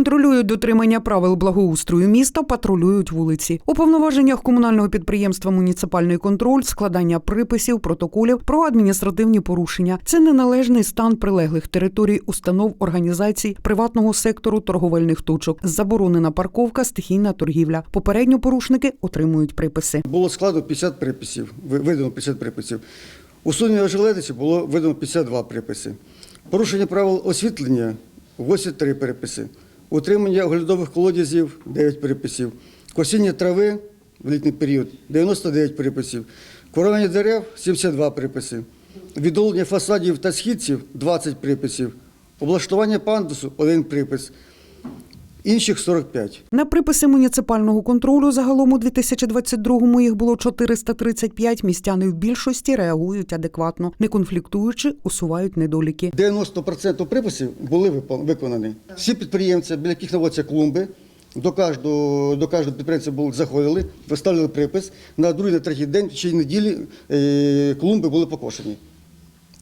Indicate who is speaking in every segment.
Speaker 1: Контролюють дотримання правил благоустрою міста, патрулюють вулиці. У повноваженнях комунального підприємства Муніципальний контроль, складання приписів, протоколів про адміністративні порушення. Це неналежний стан прилеглих територій, установ, організацій, приватного сектору, торговельних точок, заборонена парковка, стихійна торгівля. Попередньо порушники отримують приписи.
Speaker 2: Було складено 50 приписів, ви- видано 50 приписів. У Усунення ожеледиці було видано 52 приписи. Порушення правил освітлення 83 приписи. Утримання оглядових колодязів 9 приписів. Косіння трави в літній період 99 приписів. Коронення дерев 72 приписи. Відновлення фасадів та східців 20 приписів. Облаштування пандусу 1 припис. Інших 45.
Speaker 1: На приписи муніципального контролю загалом у 2022-му їх було 435. Містяни в більшості реагують адекватно, не конфліктуючи, усувають недоліки.
Speaker 2: 90% приписів були виконані. Всі підприємці, біля яких наводяться клумби, до кожного, до кожного підприємця були, заходили, виставили припис. На другий, на третій день, чи неділі е, клумби були покошені.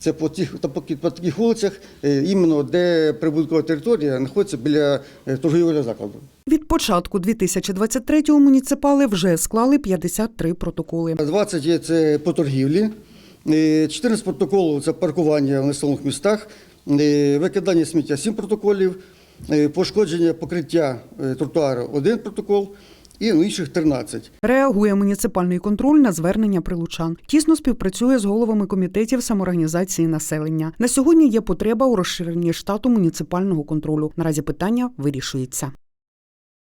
Speaker 2: Це по тих, та по, по таких вулицях, е, іменно де прибуткова територія знаходиться біля е, торгівельного закладу.
Speaker 1: Від початку 2023-го муніципали вже склали 53 протоколи.
Speaker 2: 20 є це по торгівлі, е, 14 протоколів це паркування в населених містах, е, викидання сміття 7 протоколів, е, пошкодження покриття е, тротуару 1 протокол і інших 13.
Speaker 1: Реагує муніципальний контроль на звернення прилучан. Тісно співпрацює з головами комітетів самоорганізації населення. На сьогодні є потреба у розширенні штату муніципального контролю. Наразі питання вирішується.